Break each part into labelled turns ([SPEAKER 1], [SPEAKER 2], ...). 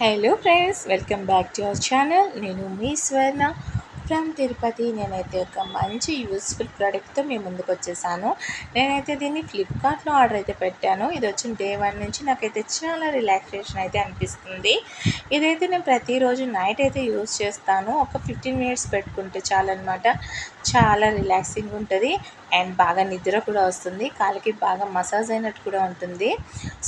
[SPEAKER 1] Hello friends welcome back to our channel నేను మీ స్వర్ణ. From Tirupati నేనైతే ఒక మంచి యూస్ఫుల్ ప్రోడక్ట్తో మీ ముందుకు వచ్చేసాను. నేనైతే దీన్ని ఫ్లిప్కార్ట్లో ఆర్డర్ అయితే పెట్టాను. ఇది వచ్చిన డే వన్ నుంచి నాకైతే చాలా రిలాక్సేషన్ అయితే అనిపిస్తుంది. ఇదైతే నేను ప్రతిరోజు నైట్ అయితే యూస్ చేస్తాను. ఒక ఫిఫ్టీన్ మినిట్స్ పెట్టుకుంటే చాలన్నమాట. చాలా రిలాక్సింగ్ ఉంటుంది. అండ్ బాగా నిద్ర కూడా వస్తుంది. కాలికి బాగా మసాజ్ అయినట్టు కూడా ఉంటుంది.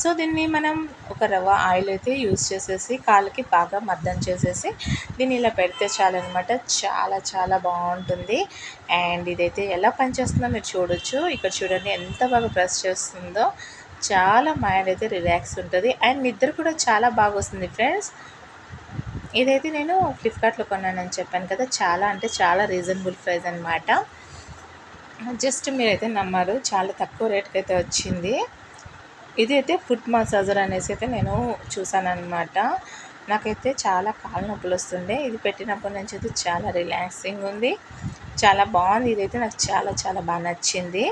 [SPEAKER 1] సో దీన్ని మనం ఒక రవ్వ ఆయిల్ అయితే యూస్ చేసేసి కాలికి బాగా మద్దం చేసేసి దీన్ని ఇలా పెడితే చాలన్నమాట. చాలా చాలా బాగుంటుంది. అండ్ ఇదైతే ఎలా పనిచేస్తుందో మీరు చూడొచ్చు. ఇక్కడ చూడండి ఎంత బాగా ప్రెస్ చేస్తుందో. చాలా మైండ్ అయితే రిలాక్స్ ఉంటుంది. అండ్ నిద్ర కూడా చాలా బాగా వస్తుంది ఫ్రెండ్స్. ఇదైతే నేను ఫ్లిప్కార్ట్లో కొన్నానని చెప్పాను కదా. చాలా అంటే చాలా రీజనబుల్ ప్రైస్ అనమాట జస్ట్ మీరైతే నమ్మరు. చాలా తక్కువ రేట్కి అయితే వచ్చింది. ఇది అయితే ఫుడ్ మసాజర్ అనేసి అయితే నేను చూసాను అనమాట నాకైతే చాలా కాలు నొప్పులు వస్తుండే. ఇది పెట్టినప్పటి నుంచి అయితే చాలా రిలాక్సింగ్ ఉంది. చాలా బాగుంది. ఇదైతే నాకు చాలా చాలా బాగా నచ్చింది.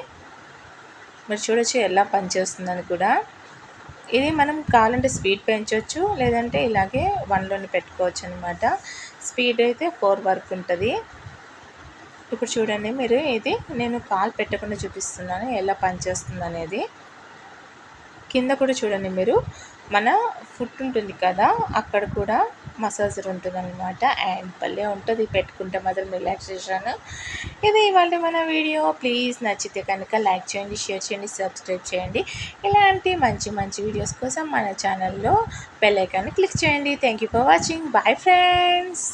[SPEAKER 1] మీరు చూడొచ్చు ఎలా పనిచేస్తుందని కూడా. ఇది మనం కావాలంటే స్పీడ్ పెంచవచ్చు లేదంటే ఇలాగే వన్లోని పెట్టుకోవచ్చు అనమాట స్పీడ్ అయితే ఫోర్ వరకు ఉంటుంది. ఇప్పుడు చూడండి మీరు ఇది నేను కాల్ పెట్టకుండా చూపిస్తున్నాను ఎలా పనిచేస్తుంది అనేది కింద కూడా చూడండి మీరు. మన ఫుట్ ఉంటుంది కదా అక్కడ కూడా మసాజర్ ఉంటుంది అనమాట అండ్ భలే ఉంటుంది పెట్టుకుంటే మాత్రం రిలాక్సేషన్ ఇది ఇవాళ మన వీడియో ప్లీజ్ నచ్చితే కనుక లైక్ చేయండి షేర్ చేయండి సబ్స్క్రైబ్ చేయండి. ఇలాంటి మంచి మంచి వీడియోస్ కోసం మన ఛానల్లో బెల్ ఐకాన్ని క్లిక్ చేయండి. Thank you for watching bye friends